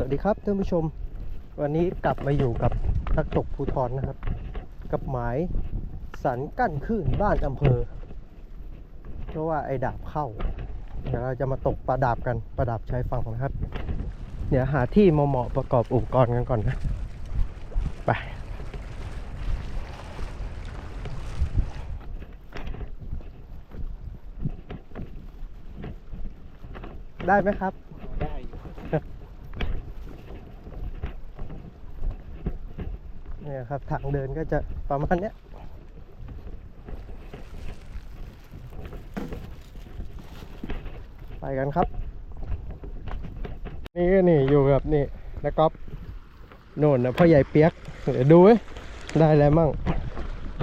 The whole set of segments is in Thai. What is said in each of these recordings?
สวัสดีครับท่านผู้ชม วันนี้กลับมาอยู่กับนักตกภูทรนะครับ กับหมายสันกั้นคลื่นบ้านอำเภอ เพราะว่าไอ้ดาบเข้า เดี๋ยวเราจะมาตกปลาดาบกันปลาดาบชายฝั่งนะครับ เดี๋ยวหาที่เหมาะประกอบอุปกรณ์กันก่อนนะ ไปได้ไหมครับ ได้ เนี่ยครับทางเดินก็จะประมาณเนี้ยไปกันครับ นี่ก็นี่อยู่กับนี่นะก๊อฟโน่นนะพ่อใหญ่เปียกเดี๋ยวดูเว้ยได้แล้วมั่ง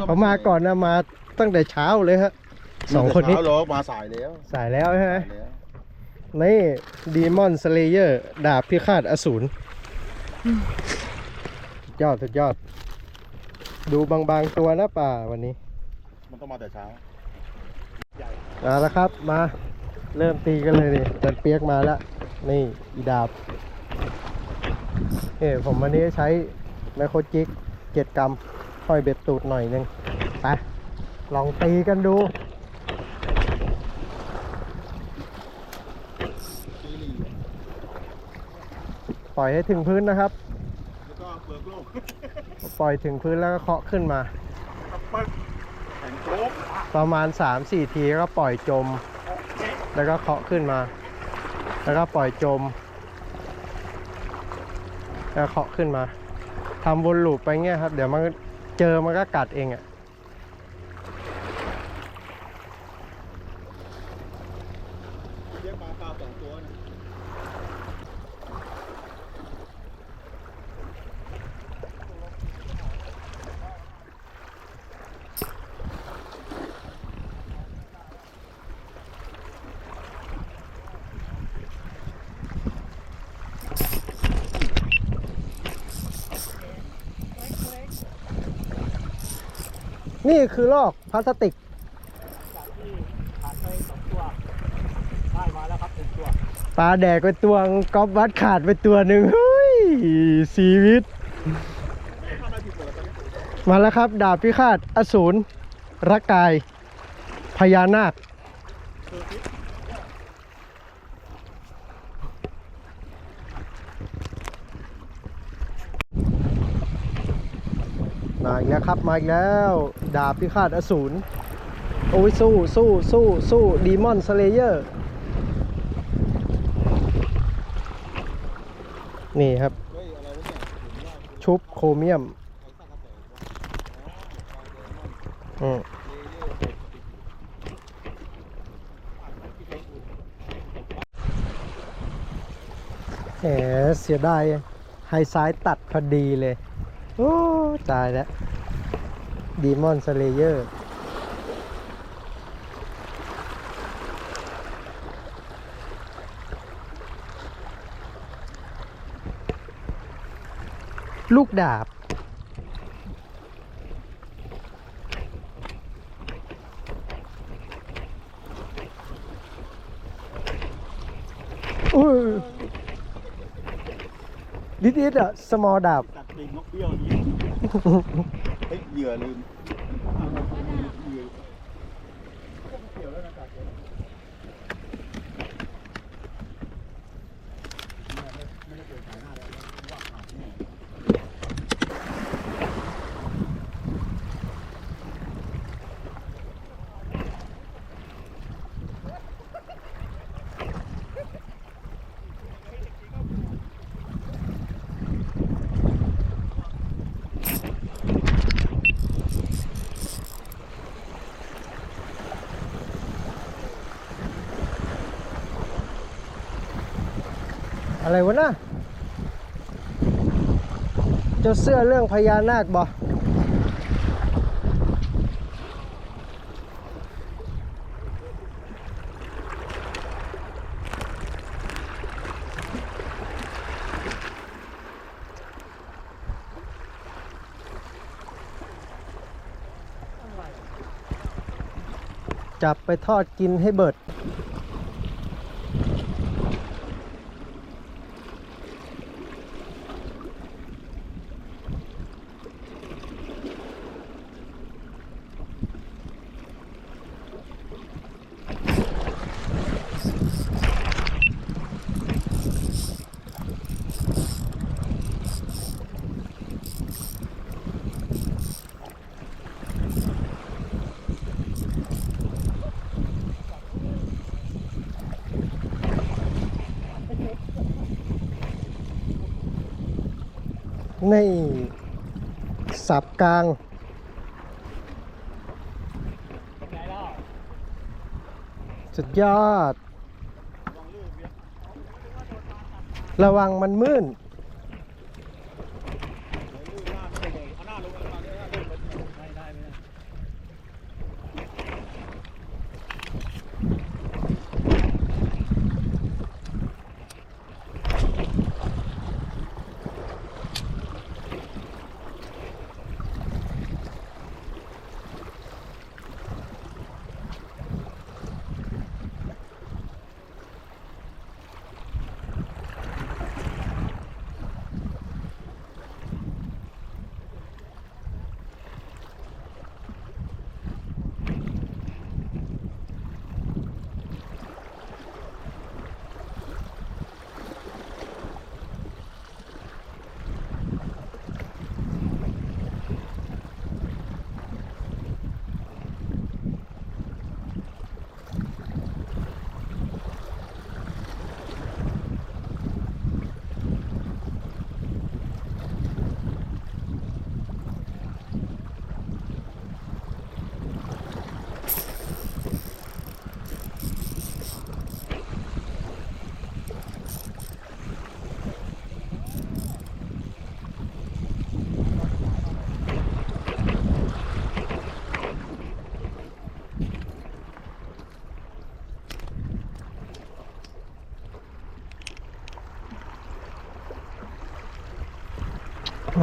เขามาก่อนนะมาตั้งแต่เช้าเลยฮะสองคนนี้เช้าหรอกมาสายแล้ว สายแล้วใช่ไหมสายแล้วนี่ดีมอนสเลเยอร์ ดาบพิฆาตอสูรสุด ยอดสุดยอด ดูบางๆตัวนะป่าวันนี้ มันต้องมาแต่เช้าเอาละครับมาเริ่มตีกันเลยนี่จันเปียกมาแล้ว นี่อีดาบเอ้ผมวันนี้ใช้ไมโครจิกเจ็ดกรัมค่อยเบ็ดตูดหน่อยนึงไปลองตีกันดูปล่อยให้ถึงพื้นนะครับ แล้วก็เปลือกโลก ปล่อยถึงพื้นแล้วก็เคาะขึ้นมาปักแข็งโป๊กประมาณ 3-4 ทีก็ปล่อยจม แล้วก็เคาะขึ้นมา แล้วก็ปล่อยจม แล้วเคาะขึ้นมาทำวนลูปไปเงี้ยครับ เดี๋ยวมันเจอมันก็กัดเองอะ่ะ เรียกปลาเปล่าสองตัวนะ นี่คือลอกพลาสติก จากที่ผ่านไปสองตัว ได้มาแล้วครับหนึ่งตัวปลาแดกไปตัวก๊อฟวัดขาดไปตัวหนึ่งเฮ้ยชีวิต ทำอะไรผิดเลยตอนนี้มาแล้วครับ ดาบพิฆาตอสูรรักกาย พญานาคมา อีกแล้วครับ มาอีกแล้ว ดาบพิฆาตอสูร โอ้ยสู้สู้สู้สู้ดีมอนสเลเยอร์ นี่ครับ ชุบโครเมียมใครสร้างกระแสวะอืมแหมเสียดายไฮไซ้ายตัดพอดีเลย โอ้ตายแล้ว ดีมอนสเลเยอร์ลูกดาบ อุ้ยดิดดิดอะสมอลดาบ ตัดปีกนกเบี้ยวนี้ เฮ้ยเหยื่อลืมเหยื่อเกี่ยวแล้วนะตัดเกี่ยวไม่ได้เปิดขายหน้าแล้วว่าขาดเนี่ย อะไรวะนะเจ้าเสื้อเรื่องพญานาคบอจับไปทอดกินให้เบิด นี่สับกลาง สุดยอด ระวังมันมื่น เอาหน้าลงเอาหน้าลงเอาหน้าลงได้ได้ไหม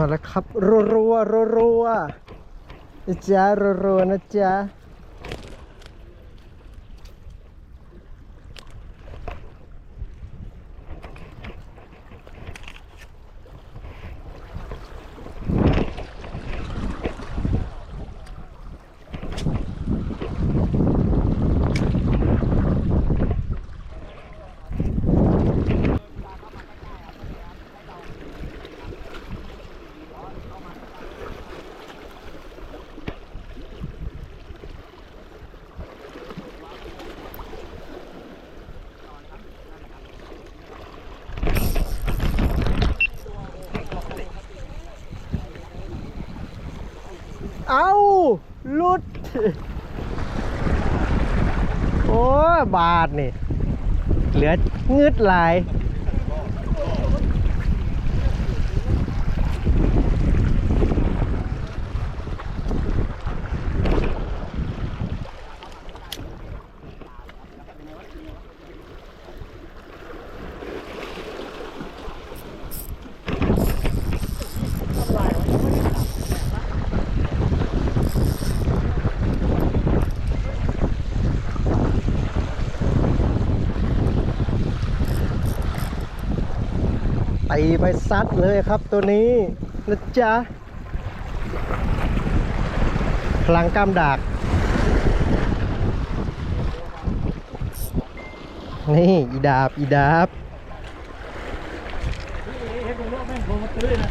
มาแล้วครับรัวรัวรัวรัวนะจ๊ะรัวรัวนะจ๊ะ เอาลุด โอ้ บาทนี่ เหลือเงืดหลาย ตีไปซัดเลยครับตัวนี้นะจ๊ะพลังกล้ามดาก นี่ อีดาบ อีดาบ เฮ้ยผมว่าแม่งโทรมาตื้อนะ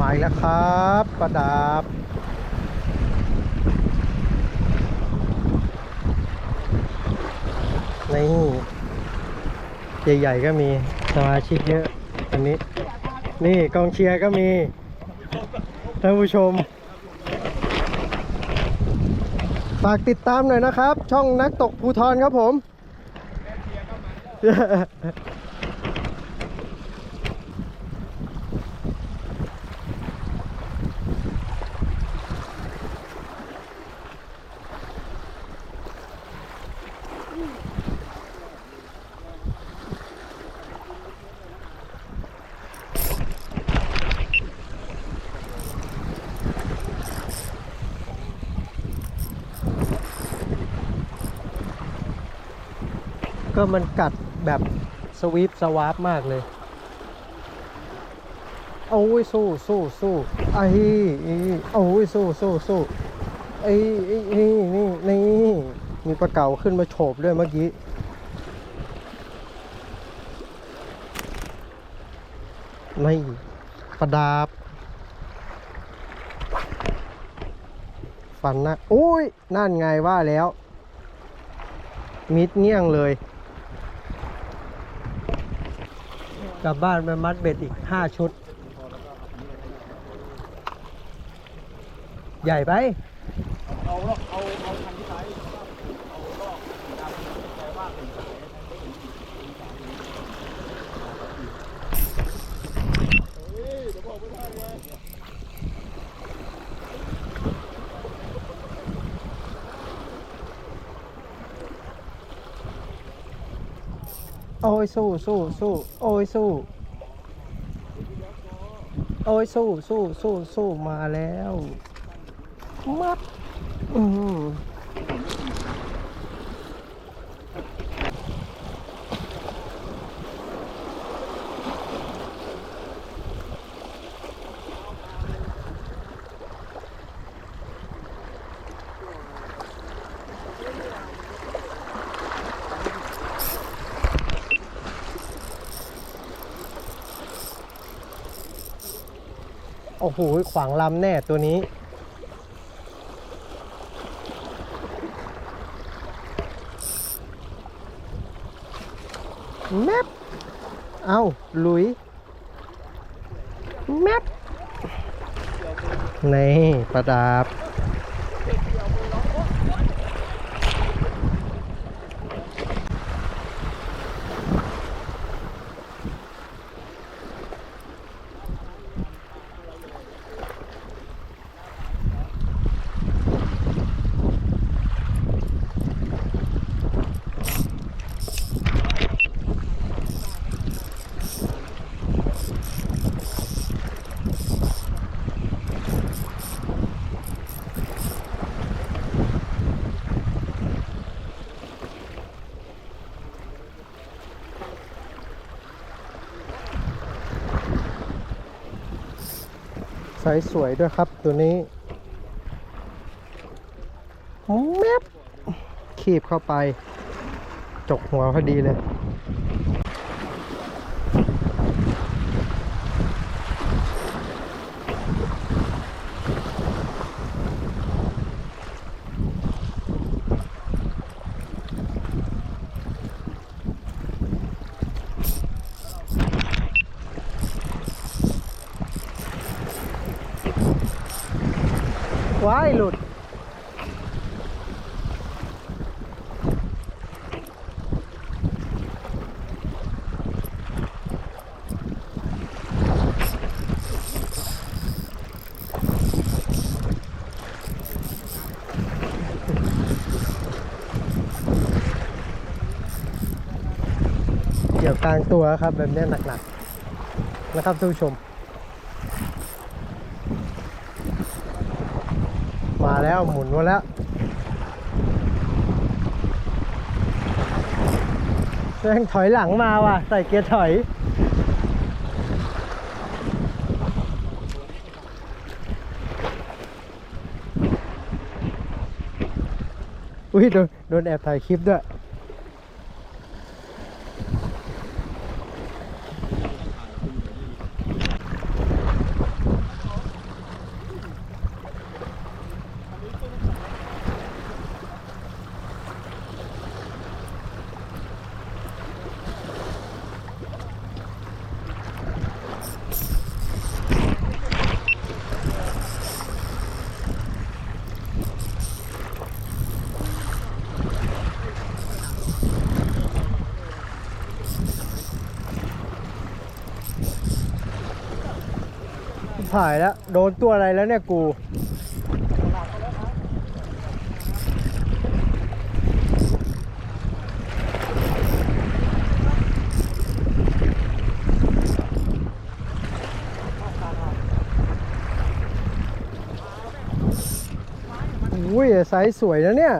มา อีกแล้วครับประดับนี่ ใหญ่ ๆ ก็มีสมาชิกเยอะอันนี้ นี่กองเชียร์ก็มีท่านผู้ชม ฝากติดตามหน่อยนะครับ ช่องนักตกภูทรครับผม ก็มันกัดแบบสวีปสวาปมากเลย โอ้ยสู้สู้สู้ไอ้อีโอ้ยสู้สู้สู้ไอ้ไอ้นี่นี่นี่มีปลาเก๋าขึ้นมาโฉบด้วยเมื่อกี้ไม่ประดาบฟันนะโอ้ยนั่นไงว่าแล้ว มิดเงี้ยงเลย กลับบ้านไปมัดเบ็ดอีกห้าชุด ใหญ่ไป เอาลอกเอาเอาคันที่ไซส์เอาลอกดำใจว่าเป็นสายเฮ้ยเดี๋ยวบอกไม่ได้ไง โอ้ ยสู้สู้สู้โอ้ยสู้โอ้ยสู้สู้สู้สู้มาแล้วมัดอือ โอ้โห ขวางลำแน่ตัวนี้ แมปเอาลุย แมปนี่ประดับ ไซส์สวยด้วยครับตัวนี้แมบคีบเข้าไป จกหัวพอดีเลย ว้ายหลุด เกี่ยวกลางตัวครับแบบนี้หนักๆ นะครับท่านผู้ชม มา แล้วหมุนมาแล้วแม่งถอยหลังมาว่ะ ใส่เกียร์ถอย อุ้ยโดนโดนแอบถ่ายคลิปด้วย ถ่ายแล้ว โดนตัวอะไรแล้วเนี่ยกู อุ้ยไซส์สวยนะเนี่ย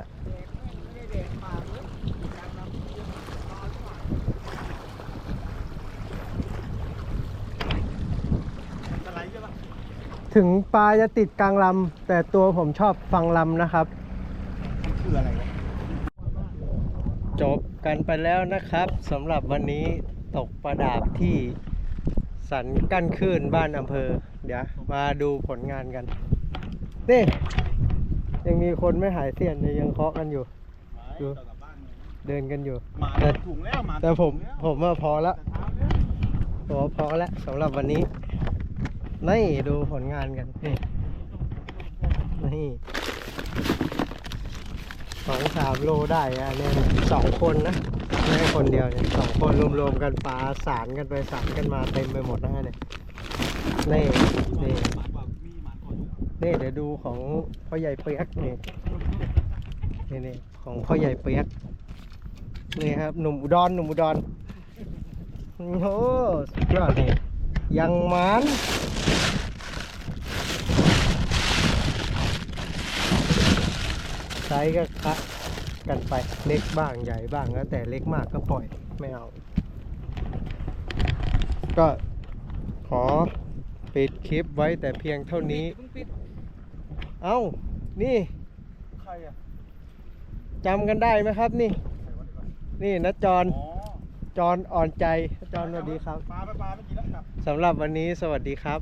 ถึงปลาจะติดกลางลำแต่ตัวผมชอบฟังลำนะครับ คืออะไรวะจบกันไปแล้วนะครับสำหรับวันนี้ตกปลาดาบที่สันกั้นคลื่นบ้านอำเภอ เดี๋ยวมาดูผลงานกัน นี่ ยังมีคนไม่หายเสียนเลยยังเคาะกันอยู่ ดูต่อกลับบ้านเลยเดินกันอยู่หมาแต่ถุงแล้วหมาแต่ผมถุงแล้วผมว่าพอละแต่เช้าแล้วพอพอแล้วสำหรับวันนี้ นี่ดูผลงานกันนี่นี่สองสามโลได้อะเนี่ยสองคนนะไม่ใช่คนเดียวเนี่ยสองคนรวมๆกันปลาสารกันไปสารกันมาเต็มไปหมดนะเนี่ยนี่นี่นี่เดี๋ยวดูของพ่อใหญ่เปียกนี่นี่นี่ของพ่อใหญ่เปียกนี่ครับหนุ่มอุดรหนุ่มอุดรโอ้โหสุดยอดนี่ยังมันไซ ส์ก็คะกันไปเล็กบ้างใหญ่บ้างแล้วแต่เล็กมากก็ปล่อยไม่เอา ก็ขอปิดคลิปไว้แต่เพียงเท่านี้เพิ่งปิดเอ้า นี่ใครอะจำกันได้ไหมครับนี่ใครวะเดี๋ยวก่อนนี่นะจรอ๋อจรอ่อนใจจรสวัสดีครับปลาไปปลาไม่กินแล้วกลับสำหรับวันนี้สวัสดีครับ